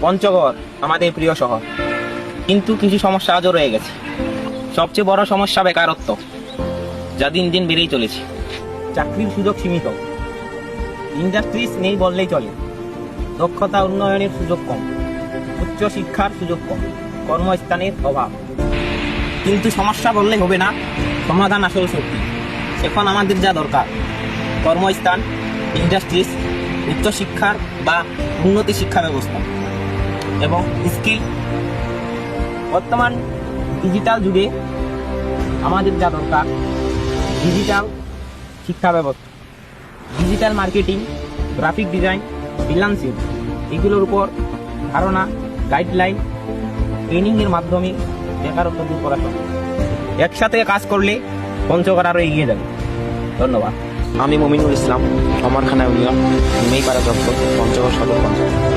পঞ্চগড় আমাদের প্রিয় শহর। কিন্তু কিছু সমস্যা আজও রয়ে গেছে। সবচেয়ে বড় সমস্যা বেকারত্ব, যা দিন দিন বেড়েই চলেছে। চাকরির সুযোগ সীমিত। ইন্ডাস্ট্রিজ নেই বললেই চলে। দক্ষতা উন্নয়নের সুযোগ কম। উচ্চ শিক্ষার সুযোগ কম। কর্মস্থানের অভাব। কিন্তু সমস্যা বললে হবে না, সমাধান আসল শক্তি এখন আমাদের যা দরকার, কর্মস্থান, ইন্ডাস্ট্রিজ উচ্চশিক্ষার বা উন্নতি শিক্ষা ব্যবস্থা। এবং স্কিল। বর্তমান ডিজিটাল যুগে আমাদের যা দরকার ডিজিটাল শিক্ষা ব্যবস্থা digital marketing graphic design freelancing এগুলোর উপর ধারণা গাইডলাইন ট্রেনিংয়ের মাধ্যমে বেকারত্ব দূর করা সম্ভব। একসাথে কাজ করলে পঞ্চগড় আরও এগিয়ে যাবে। ধন্যবাদ। আমি মমিনুল ইসলাম অমরখানা ইউনিয়ন মেইপাড়া দপ্তর পঞ্চগড় সদর পঞ্চায়েত।